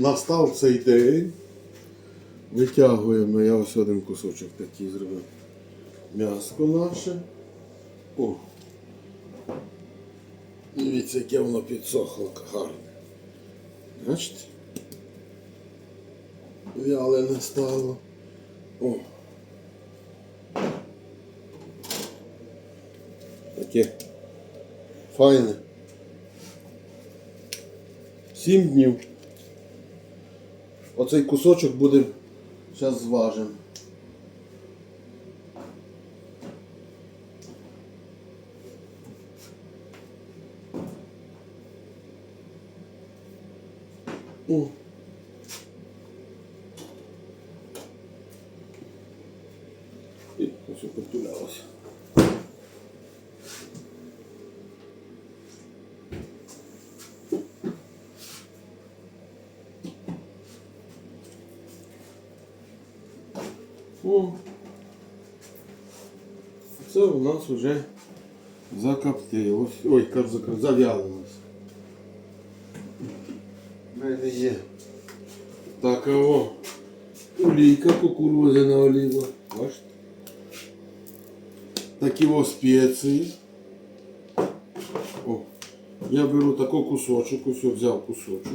настав цей день. Витягуємо, я ось один кусочок такий зробив. М'яско наше. О. Дивіться, яке воно підсохло гарне. Бачите? Вялене стало. О. Таке файне. Сім днів. Оцей кусочок буде зараз зважимо. О. І ось потулялося. О. Це у нас вже закоптилось. Ой, зав'ялилось. У мене є така о, олійка кукурудзяна оліва. Бачите? Такі о спеції. О, я беру такий кусочок, ось взяв кусочок.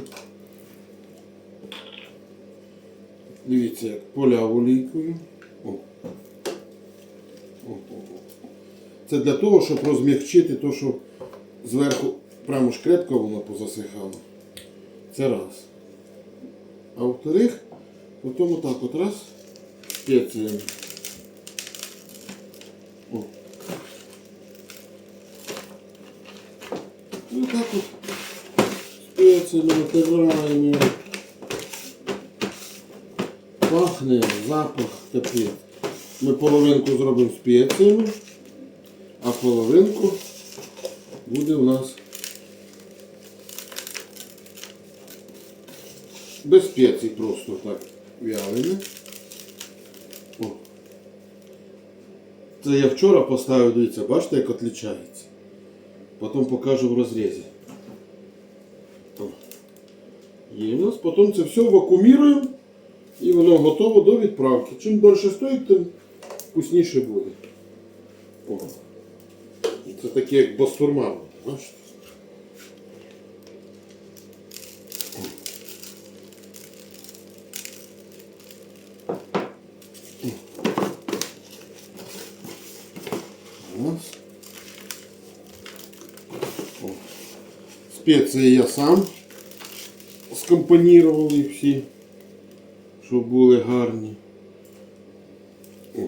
Дивіться, як поляв олійкою. О. О, о, о. Це для того, щоб розмягчити те, що зверху прямо ж крепко воно позасихало. Це раз. А во-вторых, потім отак от раз спеціями. О. І отак от спеціями натираємо. Пахне запах такий. Ми половинку зробимо спеціями, а половинку буде у нас без спецій просто так вялене. Це я вчора поставив, дивіться, бачите, як відрізняється. Потім покажу в розрізі. Є у нас, потім це все вакууміруємо. І воно готово до відправки. Чим більше стоїть, тим вкусніше буде. О. Це таке як бастурма. Бачите? Спеції я сам скомпонував їх всі щоб були гарні. О.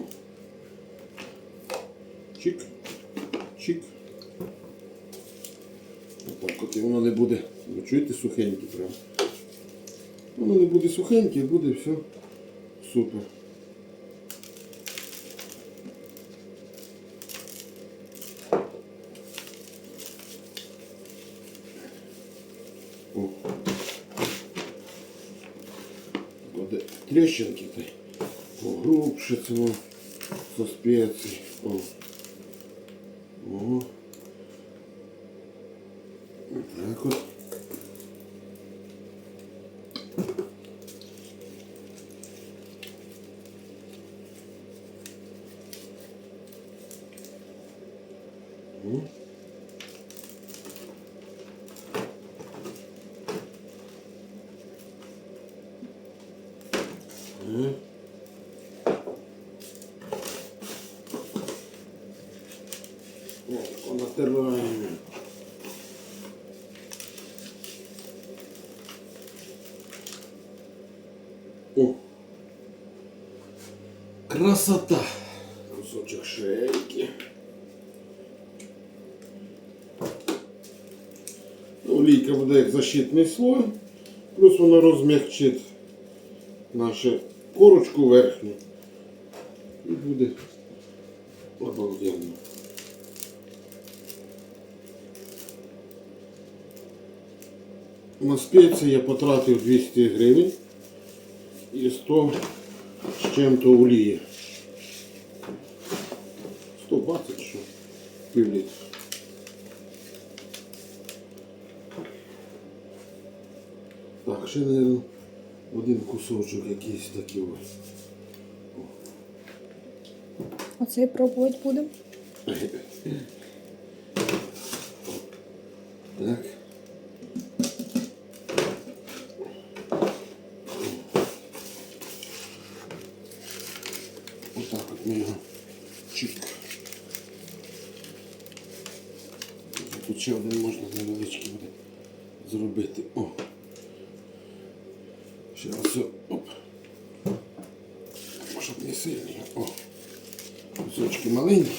Чик, чик. Отак от і воно не буде. Ви чуєте сухеньке прям. Воно не буде сухеньке, буде все супер. Трещинки й погрубше цього со спецій. О. О. Так от. Е. О, натираємо. О. Красота. Кусочок шейки. Олійка буде як защитний слой, плюс вона розмягчить нашу корочку верхню. І буде обалденно. На спеції я потратив 200 гривень і 100 з чим-то олії. 120 що пів. Так, ще, наверное, один кусочок якийсь такий ось. Оцей пробувати будемо. Так. Отак от ми його чик. Тут ще один можна невеличкий буде зробити. О. Ще ось. Оп. Щоб не сильні. О. Кусочки маленькі.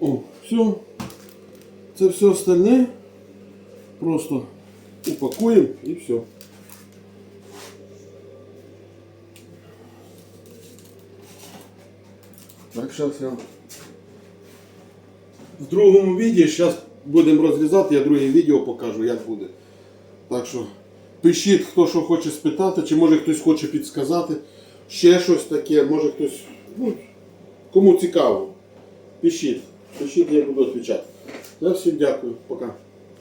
О, все. Це все остальне просто упакуємо і все. Так, зараз я в другому відео, зараз будемо розрізати, я друге відео покажу, як буде. Так що пишіть, хто що хоче спитати, чи може хтось хоче підсказати. Ще щось таке, може хтось. Ну, кому цікаво. Пишіть. Пишіть, я буду відповідати. Я всім дякую. Пока.